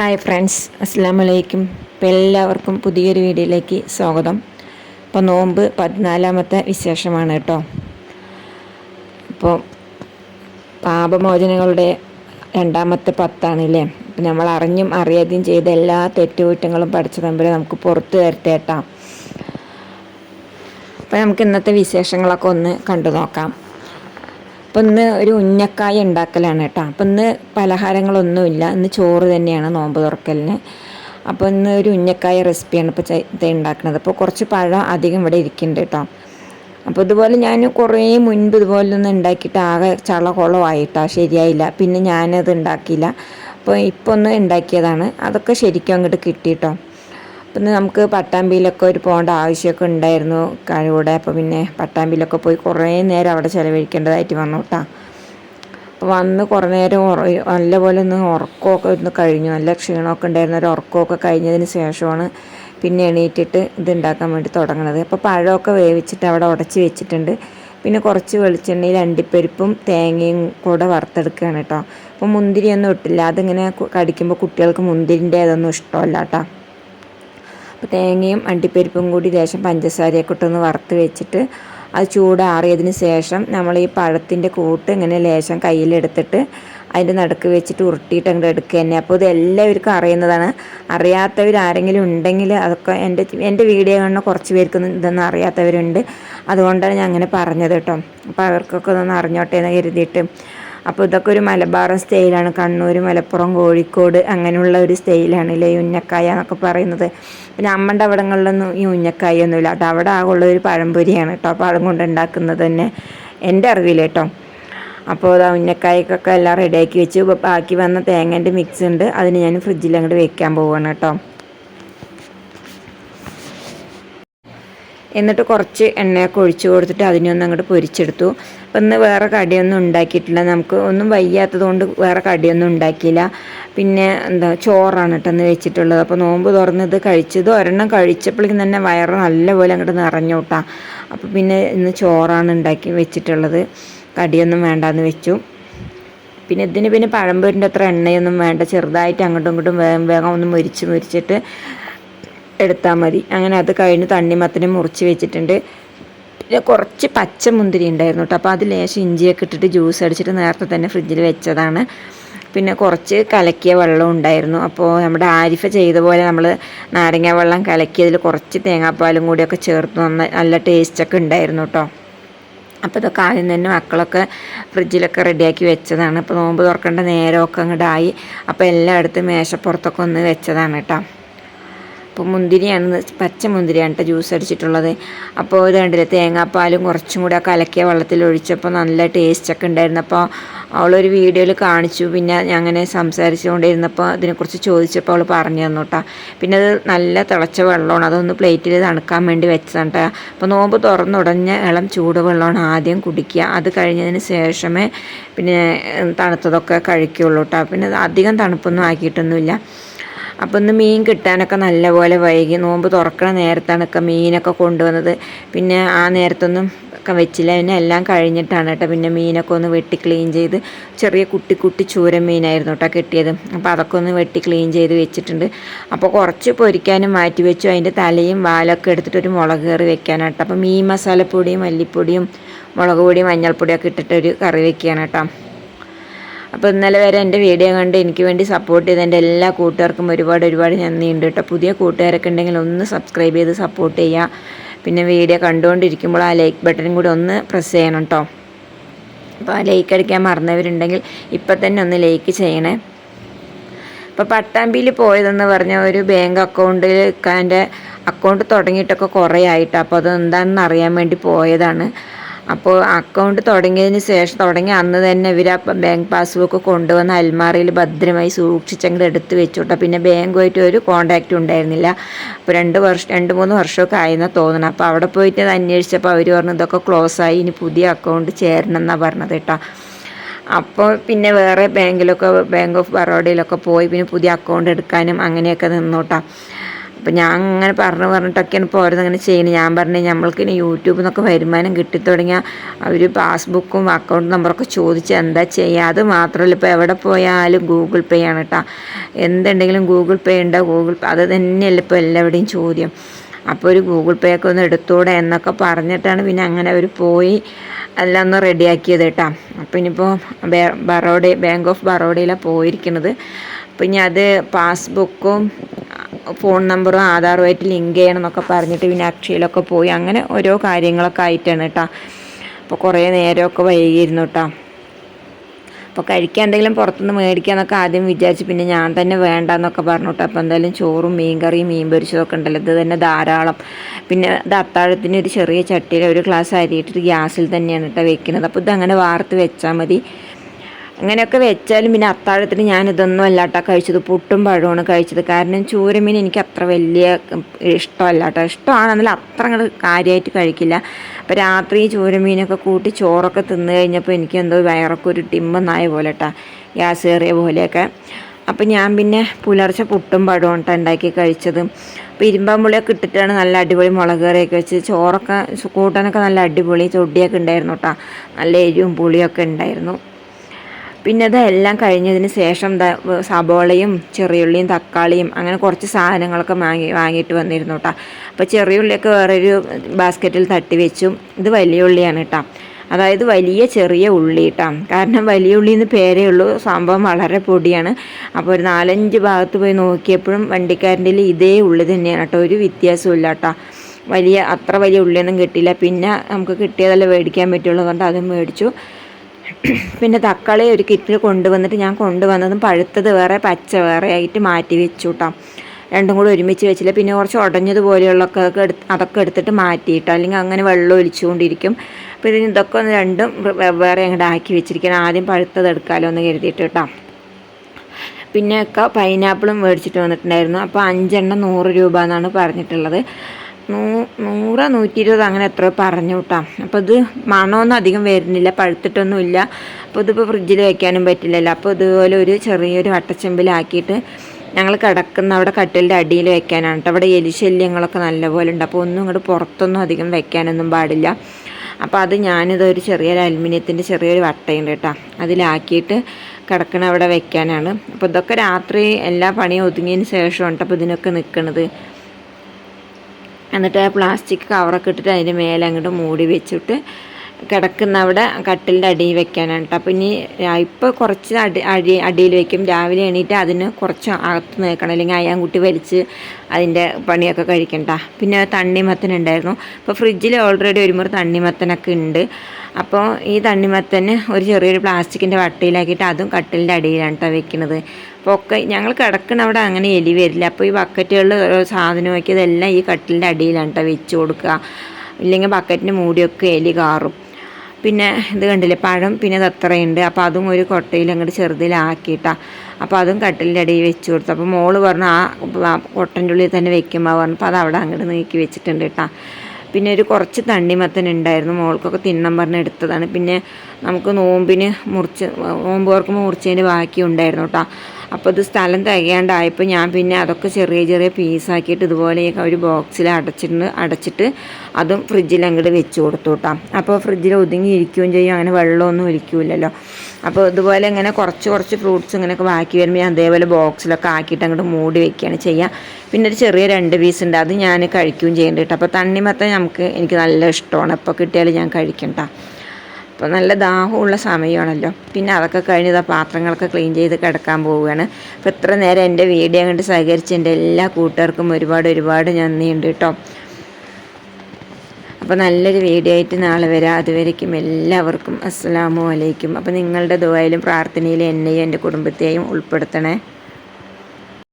Hi friends അസ്സാമലൈക്കും ഇപ്പം എല്ലാവർക്കും പുതിയൊരു വീഡിയോയിലേക്ക് സ്വാഗതം. ഇപ്പോൾ നോമ്പ് പതിനാലാമത്തെ വിശേഷമാണ് കേട്ടോ. അപ്പോൾ പാപമോചനങ്ങളുടെ രണ്ടാമത്തെ പത്താണ് അപ്പം നമ്മൾ അറിഞ്ഞും അറിയാതെയും ചെയ്ത എല്ലാ തെറ്റുകുറ്റങ്ങളും പഠിച്ച തമ്മിൽ നമുക്ക് പുറത്ത് കേട്ടോ. അപ്പോൾ നമുക്ക് ഇന്നത്തെ വിശേഷങ്ങളൊക്കെ ഒന്ന് കണ്ടു നോക്കാം. അപ്പം ഇന്ന് ഒരു ഉന്നക്കായ ഉണ്ടാക്കലാണ് കേട്ടോ. അപ്പം ഇന്ന് പലഹാരങ്ങളൊന്നുമില്ല. ഇന്ന് ചോറ് തന്നെയാണ് നോമ്പ് തുറക്കലിന്. അപ്പോൾ ഇന്ന് ഒരു ഉന്നക്കായ റെസിപ്പിയാണ് ഇപ്പോൾ ഇത് ഉണ്ടാക്കുന്നത്. അപ്പോൾ കുറച്ച് പഴം അധികം ഇവിടെ ഇരിക്കുന്നുണ്ട് കേട്ടോ. അപ്പോൾ ഇതുപോലെ ഞാൻ കുറേ മുൻപ് ഇതുപോലെ ഒന്ന് ഉണ്ടാക്കിയിട്ട് ആകെ ചള കുളമായിട്ടാ ശരിയായില്ല. പിന്നെ ഞാനത് ഉണ്ടാക്കിയില്ല. അപ്പോൾ ഇപ്പോൾ ഒന്ന് ഉണ്ടാക്കിയതാണ്. അതൊക്കെ ശരിക്കും അങ്ങോട്ട് കിട്ടിയിട്ടോ പിന്നെ നമുക്ക് പട്ടാമ്പിയിലൊക്കെ ഒരു പോകേണ്ട ആവശ്യമൊക്കെ ഉണ്ടായിരുന്നു കഴിവൂടെ അപ്പോൾ പിന്നെ പട്ടാമ്പിയിലൊക്കെ പോയി കുറേ നേരം അവിടെ ചിലവഴിക്കേണ്ടതായിട്ട് വന്നു കേട്ടോ അപ്പോൾ വന്ന് കുറേ നേരം നല്ലപോലെ ഒന്ന് ഉറക്കമൊക്കെ ഒന്ന് കഴിഞ്ഞു. നല്ല ക്ഷീണമൊക്കെ ഉണ്ടായിരുന്ന. ഒരു ഉറക്കമൊക്കെ കഴിഞ്ഞതിന് ശേഷമാണ് പിന്നെ എണീറ്റിട്ട് ഇത് ഉണ്ടാക്കാൻ വേണ്ടി തുടങ്ങുന്നത് അപ്പോൾ പഴമൊക്കെ വേവിച്ചിട്ട് അവിടെ ഉടച്ച് വെച്ചിട്ടുണ്ട്. പിന്നെ കുറച്ച് വെളിച്ചെണ്ണയിൽ അണ്ടിപ്പരിപ്പും തേങ്ങയും കൂടെ വറുത്തെടുക്കുകയാണ് കേട്ടോ അപ്പോൾ മുന്തിരിയൊന്നും ഇട്ടില്ല. അതിങ്ങനെ കടിക്കുമ്പോൾ കുട്ടികൾക്ക് മുന്തിരിന്റെ അതൊന്നും ഇഷ്ടമല്ല കേട്ടോ അപ്പോൾ തേങ്ങയും അണ്ടിപ്പരിപ്പും കൂടി ലേശം പഞ്ചസാരയൊക്കെ ഇട്ടൊന്ന് വറുത്ത് വെച്ചിട്ട് അത് ചൂടാറിയതിന് ശേഷം നമ്മൾ ഈ പഴത്തിന്റെ കൂട്ട് ഇങ്ങനെ ലേശം കയ്യിലെടുത്തിട്ട് അതിന്റെ നടുക്ക് വെച്ചിട്ട് ഉരുട്ടിയിട്ട് അങ്ങോട്ട് എടുക്കുക തന്നെ. അപ്പോൾ ഇത് എല്ലാവർക്കും അറിയുന്നതാണ്. അറിയാത്തവർ ആരെങ്കിലും ഉണ്ടെങ്കിൽ അതൊക്കെ എന്റെ എന്റെ വീഡിയോ കാണുന്ന കുറച്ച് പേർക്ക് ഇതൊന്നും അറിയാത്തവരുണ്ട്. അതുകൊണ്ടാണ് ഞാൻ അങ്ങനെ പറഞ്ഞത് കേട്ടോ. അപ്പോൾ അവർക്കൊക്കെ ഇതൊന്ന് അറിഞ്ഞോട്ടെ എന്ന് കരുതിയിട്ട്. അപ്പോൾ ഇതൊക്കെ ഒരു മലബാറൻ സ്റ്റൈലാണ്. കണ്ണൂർ മലപ്പുറം കോഴിക്കോട് അങ്ങനെയുള്ള ഒരു സ്റ്റൈലാണ് ഇല്ലേ ഈ ഉന്നക്കായ എന്നൊക്കെ പറയുന്നത്. പിന്നെ അമ്മന്റെ അവിടങ്ങളിലൊന്നും ഈ ഉന്നക്കായ ഒന്നുമില്ല കേട്ടോ അവിടെ ആകുള്ള ഒരു പഴംപൊരിയാണ് കേട്ടോ പഴം കൊണ്ട് ഉണ്ടാക്കുന്നത് തന്നെ എന്റെ അറിവിൽ കേട്ടോ അപ്പോൾ അത് ഉന്നക്കായ്ക്കൊക്കെ എല്ലാം റെഡിയാക്കി വെച്ചു. ബാക്കി വന്ന തേങ്ങേന്റെ മിക്സ് ഉണ്ട്. അതിന് ഞാൻ ഫ്രിഡ്ജിൽ അങ്ങോട്ട് വെക്കാൻ പോവുകയാണ് കേട്ടോ എന്നിട്ട് കുറച്ച് എണ്ണയൊക്കെ ഒഴിച്ചു കൊടുത്തിട്ട് അതിനൊന്ന് അങ്ങോട്ട് പൊരിച്ചെടുത്തു. ഇന്ന് വേറെ കടിയൊന്നും ഉണ്ടാക്കിയിട്ടില്ല. നമുക്ക് ഒന്നും വയ്യാത്തത് കൊണ്ട് വേറെ കടിയൊന്നും ഉണ്ടാക്കിയില്ല. പിന്നെ എന്താ ചോറാണ് കേട്ടെന്ന് വെച്ചിട്ടുള്ളത്. അപ്പോൾ നോമ്പ് തുറന്നത് കഴിച്ചത് ഒരെണ്ണം കഴിച്ചപ്പോഴേക്കും തന്നെ വയറ് നല്ലപോലെ അങ്ങോട്ട് നിറഞ്ഞു കൂട്ടാ അപ്പോൾ പിന്നെ ഇന്ന് ചോറാണ് ഉണ്ടാക്കി വെച്ചിട്ടുള്ളത്. കടിയൊന്നും വേണ്ടാന്ന് വെച്ചു. പിന്നെ ഇതിന് പിന്നെ പഴംപൊരിന്റെ അത്ര എണ്ണയൊന്നും വേണ്ട. ചെറുതായിട്ട് അങ്ങോട്ടും ഇങ്ങോട്ടും വേഗം വേഗം ഒന്ന് മുരിച്ച് മുരിച്ചിട്ട് എടുത്താൽ മതി. അങ്ങനെ അത് കഴിഞ്ഞ് തണ്ണിമത്തിന് മുറിച്ച് വെച്ചിട്ടുണ്ട്. കുറച്ച് പച്ചമുന്തിരി ഉണ്ടായിരുന്നു കേട്ടോ. അപ്പോൾ അത് ലേശം ഇഞ്ചിയൊക്കെ ഇട്ടിട്ട് ജ്യൂസ് അടിച്ചിട്ട് നേരത്തെ തന്നെ ഫ്രിഡ്ജിൽ വെച്ചതാണ്. പിന്നെ കുറച്ച് കലക്കിയ വെള്ളം ഉണ്ടായിരുന്നു. അപ്പോൾ നമ്മുടെ ആരിഫ ചെയ്ത പോലെ നമ്മൾ നാരങ്ങ വെള്ളം കലക്കിയതിൽ കുറച്ച് തേങ്ങാപ്പാലും കൂടിയൊക്കെ ചേർത്ത് നന്ന നല്ല ടേസ്റ്റൊക്കെ ഉണ്ടായിരുന്നു കേട്ടോ. അപ്പോൾ ഇതൊക്കെ ആദ്യം തന്നെ മക്കളൊക്കെ ഫ്രിഡ്ജിലൊക്കെ റെഡിയാക്കി വെച്ചതാണ്. അപ്പോൾ നോമ്പ് തുറക്കേണ്ട നേരമൊക്കെ അങ്ങോട്ടായി. അപ്പോൾ എല്ലായിടത്തും മേശപ്പുറത്തൊക്കെ ഒന്ന് വെച്ചതാണ് കേട്ടോ. അപ്പോൾ മുന്തിരിയാണ് പച്ച മുന്തിരിയാണ് കേട്ടോ ജ്യൂസ് അടിച്ചിട്ടുള്ളത്. അപ്പോൾ ഇത് തേങ്ങാപ്പാലും കുറച്ചും കൂടെ കലക്കിയ വെള്ളത്തിൽ ഒഴിച്ചപ്പോൾ നല്ല ടേസ്റ്റൊക്കെ ഉണ്ടായിരുന്നു. അപ്പോൾ അവളൊരു വീഡിയോയിൽ കാണിച്ചു. പിന്നെ ഞാൻ അങ്ങനെ സംസാരിച്ചുകൊണ്ടിരുന്നപ്പോൾ ഇതിനെക്കുറിച്ച് ചോദിച്ചപ്പോൾ അവൾ പറഞ്ഞു തന്നു കേട്ടോ പിന്നെ അത് നല്ല തിളച്ച വെള്ളമാണ്. അതൊന്ന് പ്ലേറ്റിൽ തണുക്കാൻ വേണ്ടി വെച്ചതാണ് കേട്ടോ അപ്പോൾ നോമ്പ് തുറന്നുടഞ്ഞ ഇളം ചൂട് വെള്ളമാണ് ആദ്യം കുടിക്കുക. അത് കഴിഞ്ഞതിന് ശേഷമേ പിന്നെ തണുത്തതൊക്കെ കഴിക്കുകയുള്ളൂ കേട്ടോ പിന്നെ അധികം തണുപ്പൊന്നും ആക്കിയിട്ടൊന്നുമില്ല. അപ്പോൾ ഇന്ന് മീൻ കിട്ടാനൊക്കെ നല്ലപോലെ വൈകി. നോമ്പ് തുറക്കണ നേരത്താണ് ഒക്കെ മീനൊക്കെ കൊണ്ടുവന്നത്. പിന്നെ ആ നേരത്തൊന്നും വെച്ചില്ല. പിന്നെ എല്ലാം കഴിഞ്ഞിട്ടാണ് കേട്ടോ പിന്നെ മീനൊക്കെ ഒന്ന് വെട്ടി ക്ലീൻ ചെയ്ത് ചെറിയ കുട്ടി കുട്ടി ചൂരൻ മീനായിരുന്നു കേട്ടോ കിട്ടിയത്. അപ്പോൾ അതൊക്കെ ഒന്ന് വെട്ടി ക്ലീൻ ചെയ്ത് വെച്ചിട്ടുണ്ട്. അപ്പോൾ കുറച്ച് പൊരിക്കാനും മാറ്റി വെച്ചു. അതിന്റെ തലയും വാലൊക്കെ എടുത്തിട്ട് ഒരു മുളക് കറി കേട്ടോ. അപ്പോൾ മീൻ മസാലപ്പൊടിയും മല്ലിപ്പൊടിയും മുളക് പൊടിയും മഞ്ഞൾപ്പൊടിയൊക്കെ ഇട്ടിട്ടൊരു കറി വെക്കുകയാണ് കേട്ടോ. അപ്പോൾ ഇന്നലെ വരെ എന്റെ വീഡിയോ കണ്ട് എനിക്ക് വേണ്ടി സപ്പോർട്ട് ചെയ്ത എന്റെ എല്ലാ കൂട്ടുകാർക്കും ഒരുപാട് ഒരുപാട് നന്ദിയുണ്ട് കേട്ടോ. പുതിയ കൂട്ടുകാരൊക്കെ ഉണ്ടെങ്കിൽ ഒന്ന് സബ്സ്ക്രൈബ് ചെയ്ത് സപ്പോർട്ട് ചെയ്യുക. പിന്നെ വീഡിയോ കണ്ടുകൊണ്ടിരിക്കുമ്പോൾ ആ ലൈക്ക് ബട്ടനും കൂടി ഒന്ന് പ്രസ് ചെയ്യണം കേട്ടോ. അപ്പോൾ ആ ലൈക്ക് അടിക്കാൻ മറന്നവരുണ്ടെങ്കിൽ ഇപ്പം തന്നെ ഒന്ന് ലൈക്ക് ചെയ്യണേ. അപ്പോൾ പട്ടാമ്പിയിൽ പോയതെന്ന് പറഞ്ഞ ഒരു ബാങ്ക് അക്കൗണ്ടിൽ എന്റെ അക്കൗണ്ട് തുടങ്ങിയിട്ടൊക്കെ കുറേ ആയിട്ടോ. അപ്പോൾ അത് എന്താണെന്ന് അറിയാൻ വേണ്ടി പോയതാണ്. അപ്പോൾ അക്കൗണ്ട് തുടങ്ങിയതിന് ശേഷം തുടങ്ങി അന്ന് തന്നെ ഇവർ ബാങ്ക് പാസ്ബുക്ക് കൊണ്ടുവന്ന് അൽമാറിയിൽ ഭദ്രമായി സൂക്ഷിച്ചങ്ങോട്ട് എടുത്ത് വെച്ചോട്ടെ. പിന്നെ ബാങ്കുമായിട്ട് ഒരു കോണ്ടാക്റ്റ് ഉണ്ടായിരുന്നില്ല. അപ്പോൾ രണ്ട് വർഷം രണ്ട് മൂന്ന് വർഷമൊക്കെ ആയെന്നാണ് തോന്നണം. അപ്പോൾ അവിടെ പോയിട്ട് അത് അന്വേഷിച്ചപ്പോൾ അവർ പറഞ്ഞു ഇതൊക്കെ ക്ലോസ് ആയി ഇനി പുതിയ അക്കൗണ്ട് ചേരണം എന്നാണ് പറഞ്ഞത് കേട്ടോ. അപ്പോൾ പിന്നെ വേറെ ബാങ്കിലൊക്കെ ബാങ്ക് ഓഫ് ബറോഡയിലൊക്കെ പോയി പിന്നെ പുതിയ അക്കൗണ്ട് എടുക്കാനും അങ്ങനെയൊക്കെ നിന്നോട്ടാ. അപ്പം ഞാൻ അങ്ങനെ പറഞ്ഞു പറഞ്ഞിട്ടൊക്കെയാണ് ഇപ്പോൾ ഓരോന്നിങ്ങനെ ചെയ്യുന്നത്. ഞാൻ പറഞ്ഞു നമ്മൾക്ക് ഇനി യൂട്യൂബിൽ നിന്നൊക്കെ വരുമാനം കിട്ടിത്തുടങ്ങിയാൽ അവർ പാസ്ബുക്കും അക്കൗണ്ട് നമ്പറൊക്കെ ചോദിച്ച് എന്താ ചെയ്യുക അത് മാത്രമല്ല ഇപ്പോൾ എവിടെ പോയാലും ഗൂഗിൾ പേ ആണ് കേട്ടോ എന്തുണ്ടെങ്കിലും ഗൂഗിൾ പേ ഉണ്ടോ? ഗൂഗിൾ പേ അത് തന്നെയല്ല ഇപ്പോൾ എല്ലാവരുടെയും ചോദ്യം. അപ്പോൾ ഒരു ഗൂഗിൾ പേ ഒക്കെ ഒന്ന് എടുത്തൂടെ എന്നൊക്കെ പറഞ്ഞിട്ടാണ് പിന്നെ അങ്ങനെ അവർ പോയി എല്ലാം ഒന്ന് റെഡിയാക്കിയത് കേട്ടോ അപ്പോൾ ഇനിയിപ്പോൾ ബറോഡ ബാങ്ക് ഓഫ് ബറോഡയിലാണ് പോയിരിക്കുന്നത് അപ്പം ഇനി അത് പാസ്ബുക്കും ഫോൺ നമ്പറും ആധാറുമായിട്ട് ലിങ്ക് ചെയ്യണം എന്നൊക്കെ പറഞ്ഞിട്ട് പിന്നെ പോയി. അങ്ങനെ ഓരോ കാര്യങ്ങളൊക്കെ ആയിട്ടാണ് കേട്ടോ അപ്പോൾ കുറേ നേരമൊക്കെ വൈകിയിരുന്നു കേട്ടോ അപ്പോൾ കഴിക്കാൻ എന്തെങ്കിലും പുറത്തുനിന്ന് മേടിക്കാമെന്നൊക്കെ ആദ്യം വിചാരിച്ച് പിന്നെ ഞാൻ തന്നെ വേണ്ടെന്നൊക്കെ പറഞ്ഞു കേട്ടോ അപ്പോൾ എന്തായാലും ചോറും മീൻ കറിയും മീൻ പൊരിച്ചതൊക്കെ ഉണ്ടല്ലോ. ഇത് തന്നെ ധാരാളം. പിന്നെ ഇത് അത്താഴത്തിന് ഒരു ചെറിയ ചട്ടിയിൽ ഒരു ഗ്ലാസ് അരിയിട്ടിട്ട് ഗ്യാസിൽ തന്നെയാണ് കേട്ടോ വെക്കുന്നത് അപ്പോൾ ഇതങ്ങനെ വാർത്ത് വെച്ചാൽ മതി. അങ്ങനെയൊക്കെ വെച്ചാലും പിന്നെ അത്താഴത്തിന് ഞാൻ ഇതൊന്നും അല്ലാട്ടോ കഴിച്ചത്. പുട്ടും പഴമാണ് കഴിച്ചത്. കാരണം ചൂരമീൻ എനിക്ക് അത്ര വലിയ ഇഷ്ടമല്ല കേട്ടോ അത്ര അങ്ങോട്ട് കാര്യമായിട്ട് കഴിക്കില്ല. അപ്പോൾ രാത്രി ചൂരമീനൊക്കെ കൂട്ടി ചോറൊക്കെ തിന്നു കഴിഞ്ഞപ്പോൾ എനിക്ക് എന്തോ വയറൊക്കെ ഒരു ടിമ്പെന്നായ പോലെ കേട്ടോ ഗ്യാസ് കയറിയ പോലെയൊക്കെ. അപ്പം ഞാൻ പിന്നെ പുലർച്ചെ പുട്ടും പഴവും ഉണ്ടാക്കി കഴിച്ചത്. അപ്പോൾ ഇരുമ്പമ്പുളിയൊക്കെ ഇട്ടിട്ടാണ് നല്ല അടിപൊളി മുളക് കറിയൊക്കെ വെച്ച് ചോറൊക്കെ കൂട്ടാനൊക്കെ നല്ല അടിപൊളി ചൊടിയൊക്കെ ഉണ്ടായിരുന്നു കേട്ടോ നല്ല എരിവും പുളിയൊക്കെ ഉണ്ടായിരുന്നു. പിന്നെ അതെല്ലാം കഴിഞ്ഞതിന് ശേഷം സബോളയും ചെറിയുള്ളിയും തക്കാളിയും അങ്ങനെ കുറച്ച് സാധനങ്ങളൊക്കെ വാങ്ങി വാങ്ങിയിട്ട് വന്നിരുന്നു കേട്ടോ അപ്പോൾ ചെറിയുള്ളിയൊക്കെ വേറൊരു ബാസ്ക്കറ്റിൽ തട്ടി വെച്ചു ഇത് വലിയ ഉള്ളിയാണ് കേട്ടോ അതായത് വലിയ ചെറിയ ഉള്ളി കേട്ടോ കാരണം വലിയ ഉള്ളി എന്ന് പേരേ ഉള്ളൂ സംഭവം വളരെ പൊടിയാണ്. അപ്പോൾ ഒരു നാലഞ്ച് ഭാഗത്ത് പോയി നോക്കിയപ്പോഴും വണ്ടിക്കാരന്റെ ഇതേ ഉള്ളി തന്നെയാണ് കേട്ടോ ഒരു വ്യത്യാസവും ഇല്ല കേട്ടോ വലിയ അത്ര വലിയ ഉള്ളിയൊന്നും കിട്ടിയില്ല. പിന്നെ നമുക്ക് കിട്ടിയതല്ലേ മേടിക്കാൻ പറ്റുള്ളൂ അതുകൊണ്ട് അതും മേടിച്ചു. പിന്നെ തക്കാളി ഒരു കിറ്റിൽ കൊണ്ടുവന്നിട്ട് ഞാൻ കൊണ്ടുവന്നതും പഴുത്തത് വേറെ പച്ച വേറെ ആയിട്ട് മാറ്റി വെച്ചു കേട്ടോ രണ്ടും കൂടി ഒരുമിച്ച് വെച്ചില്ല. പിന്നെ കുറച്ച് ഉടഞ്ഞതുപോലെയുള്ളൊക്കെ എടുത്ത് അതൊക്കെ എടുത്തിട്ട് മാറ്റിയിട്ടോ. അല്ലെങ്കിൽ അങ്ങനെ വെള്ളം ഒലിച്ചുകൊണ്ടിരിക്കും. അപ്പോൾ ഇതിന് ഇതൊക്കെ ഒന്ന് രണ്ടും വേറെ അങ്ങോട്ട് ആക്കി വെച്ചിരിക്കണം. ആദ്യം പഴുത്തത് എടുക്കാമല്ലോ എന്ന് കരുതിയിട്ട് കേട്ടോ. പിന്നെയൊക്കെ പൈനാപ്പിളും മേടിച്ചിട്ട് വന്നിട്ടുണ്ടായിരുന്നു. അപ്പോൾ അഞ്ചെണ്ണം നൂറ് രൂപ എന്നാണ് പറഞ്ഞിട്ടുള്ളത്. നൂ നൂറ് നൂറ്റി ഇരുപത് അങ്ങനെ എത്രയോ പറഞ്ഞു കേട്ടോ അപ്പോൾ ഇത് മണമൊന്നും അധികം വരുന്നില്ല പഴുത്തിട്ടൊന്നുമില്ല. അപ്പോൾ ഇതിപ്പോൾ ഫ്രിഡ്ജിൽ വെക്കാനും പറ്റില്ലല്ലോ. അപ്പോൾ ഇതുപോലെ ഒരു ചെറിയൊരു വട്ടച്ചെമ്പിലാക്കിയിട്ട് ഞങ്ങൾ കിടക്കുന്ന അവിടെ കട്ടിലിന്റെ അടിയിൽ വെക്കാനാണ് കേട്ടോ അവിടെ എലിശല്യങ്ങളൊക്കെ നല്ലപോലെ ഉണ്ട്. അപ്പോൾ ഒന്നും ഇങ്ങോട്ട് പുറത്തൊന്നും അധികം വെക്കാനൊന്നും പാടില്ല. അപ്പോൾ അത് ഞാനിതൊരു ചെറിയൊരു അലുമിനിയത്തിന്റെ ചെറിയൊരു വട്ടയുണ്ട് കേട്ടോ അതിലാക്കിയിട്ട് കിടക്കണ അവിടെ വെക്കാനാണ്. അപ്പോൾ ഇതൊക്കെ രാത്രി എല്ലാ പണിയും ഒതുങ്ങിയതിന് ശേഷമാണ് കേട്ടോ അപ്പോൾ ഇതിനൊക്കെ നിൽക്കുന്നത് എന്നിട്ട് പ്ലാസ്റ്റിക് കവറൊക്കെ ഇട്ടിട്ട് അതിന്റെ മേലെ അങ്ങോട്ട് മൂടി വെച്ചിട്ട് കിടക്കുന്ന അവിടെ കട്ടിലിന്റെ അടിയിൽ വെക്കാനാണ് കേട്ടോ. അപ്പോൾ ഇനി ഇപ്പോൾ കുറച്ച് അടി അടി അടിയിൽ വെക്കും. രാവിലെ എണീറ്റ് അതിന് കുറച്ച് അകത്ത് നിൽക്കണം. അല്ലെങ്കിൽ അയാൻകുട്ടി വലിച്ച് അതിന്റെ പണിയൊക്കെ കഴിക്കണ്ട പിന്നെ തണ്ണിമത്തൻ ഉണ്ടായിരുന്നു. അപ്പോൾ ഫ്രിഡ്ജിൽ ഓൾറെഡി ഒരു മുറി തണ്ണിമത്തനൊക്കെ ഉണ്ട്. അപ്പോൾ ഈ തണ്ണിമത്തന് ഒരു ചെറിയൊരു പ്ലാസ്റ്റിക്കിന്റെ വട്ടയിലാക്കിയിട്ട് അതും കട്ടിലിന്റെ അടിയിലാണ് കേട്ടോ വെക്കുന്നത്. ഒക്കെ ഞങ്ങൾ കിടക്കണ അവിടെ അങ്ങനെ എലി വരില്ല. അപ്പോൾ ഈ ബക്കറ്റുകളിൽ സാധനം ഇതെല്ലാം ഈ കട്ടിലിന്റെ അടിയിലാണ് കേട്ടോ വെച്ച് കൊടുക്കുക ഇല്ലെങ്കിൽ ബക്കറ്റിന് മൂടിയൊക്കെ എലി കാറും. പിന്നെ ഇത് കണ്ടില്ലേ? പഴം പിന്നെ ഇത് അത്രയുണ്ട് അപ്പോൾ അതും ഒരു കൊട്ടയിൽ അങ്ങോട്ട് ചെറുതിലാക്കിയിട്ട. അപ്പോൾ അതും കട്ടിലിന്റെ അടിയിൽ വെച്ച് കൊടുത്തു. അപ്പോൾ മോൾ പറഞ്ഞു ആ കൊട്ടന്റെ ഉള്ളിൽ തന്നെ വെക്കുമ്പോൾ പറഞ്ഞു. അപ്പോൾ അത് അവിടെ അങ്ങോട്ട് നീക്കി വെച്ചിട്ടുണ്ട് കേട്ടോ പിന്നെ ഒരു കുറച്ച് തണ്ണിമത്തൻ ഉണ്ടായിരുന്നു. മോൾക്കൊക്കെ തിന്നം പറഞ്ഞ് എടുത്തതാണ്. പിന്നെ നമുക്ക് നോമ്പിന് മുറിച്ച് നോമ്പ് ഓർക്കുമ്പോൾ മുറിച്ചതിന്റെ ബാക്കി ഉണ്ടായിരുന്നു കേട്ടോ. അപ്പോൾ ഇത് സ്ഥലം തികയാണ്ടായപ്പോൾ ഞാൻ പിന്നെ അതൊക്കെ ചെറിയ ചെറിയ പീസാക്കിയിട്ട് ഇതുപോലെ ഒരു ബോക്സിൽ അടച്ചിട്ട് അടച്ചിട്ട് അതും ഫ്രിഡ്ജിൽ അങ്ങോട്ട് വെച്ച് കൊടുത്തു കേട്ടോ. അപ്പോൾ ഫ്രിഡ്ജിൽ ഒതുങ്ങി ഇരിക്കുകയും ചെയ്യും അങ്ങനെ വെള്ളമൊന്നും ഒലിക്കില്ലല്ലോ അപ്പോൾ ഇതുപോലെ ഇങ്ങനെ കുറച്ച് കുറച്ച് ഫ്രൂട്ട്സ് ഇങ്ങനെയൊക്കെ ബാക്കി വരുമ്പോൾ ഞാൻ അതേപോലെ ബോക്സിലൊക്കെ ആക്കിയിട്ട് അങ്ങോട്ട് മൂടി വെക്കുകയാണ് ചെയ്യുക. പിന്നെ ഒരു ചെറിയ രണ്ട് പീസ് ഉണ്ട് അത് ഞാൻ കഴിക്കുകയും ചെയ്യേണ്ടി കേട്ടോ. അപ്പോൾ തണ്ണിമത്തം നമുക്ക് എനിക്ക് നല്ല ഇഷ്ടമാണ്. അപ്പോൾ കിട്ടിയാൽ ഞാൻ കഴിക്കണ്ട അപ്പോൾ നല്ല ദാഹമുള്ള സമയമാണല്ലോ. പിന്നെ അതൊക്കെ കഴിഞ്ഞ് പാത്രങ്ങളൊക്കെ ക്ലീൻ ചെയ്ത് കിടക്കാൻ പോവുകയാണ്. അപ്പോൾ ഇത്ര നേരം എന്റെ വീഡിയോ കണ്ട് സഹകരിച്ച് എന്റെ എല്ലാ കൂട്ടുകാർക്കും ഒരുപാട് ഒരുപാട് നന്ദിയുണ്ട് കേട്ടോ. അപ്പോൾ നല്ലൊരു വീഡിയോ ആയിട്ട് നാളെ വരാം. അതുവരേക്കും എല്ലാവർക്കും അസ്സാമു അലൈക്കും. അപ്പോൾ നിങ്ങളുടെ ദുബായിലും പ്രാർത്ഥനയിലും എന്നെയും എന്റെ കുടുംബത്തെയും ഉൾപ്പെടുത്തണേ.